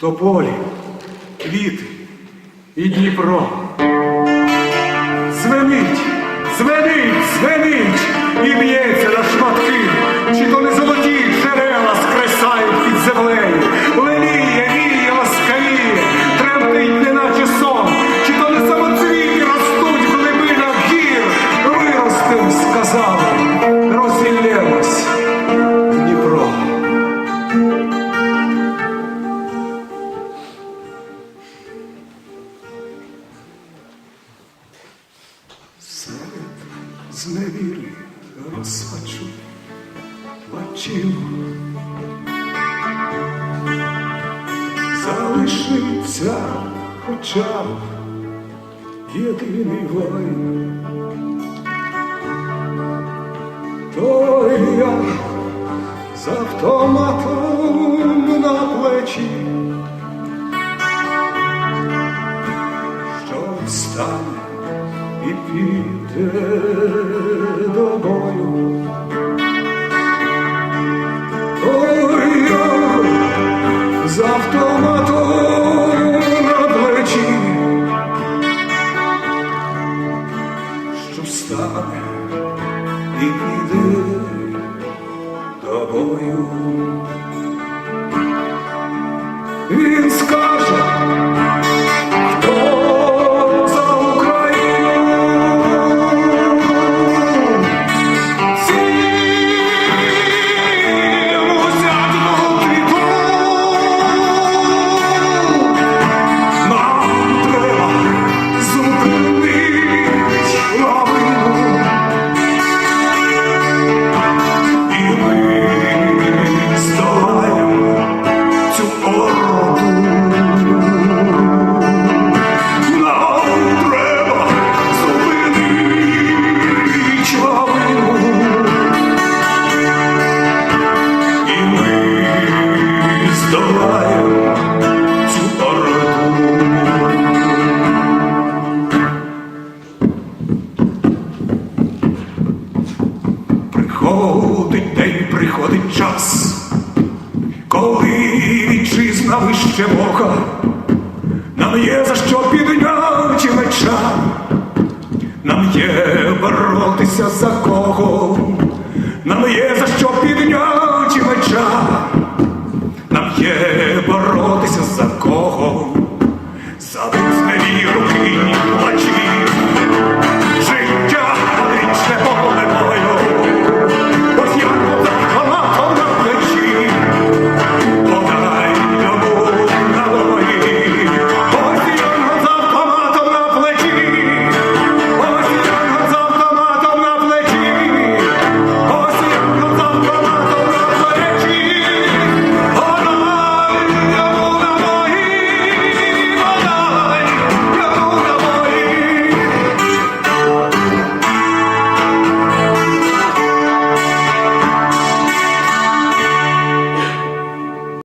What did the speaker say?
тополі, квіти і Дніпро. Звенить, звенить, звенить і б'ється на шматки, чи то не золоті зневіри розпачу плачів. Залишився хоча б єдиний воїн. Той я з автоматом і піде до бою. Приходить день, приходить час, коли вітчизна вище Бога, нам є за що підняти меча, нам є боротися за кого, нам є за що підняти меча, нам є боротися за кого.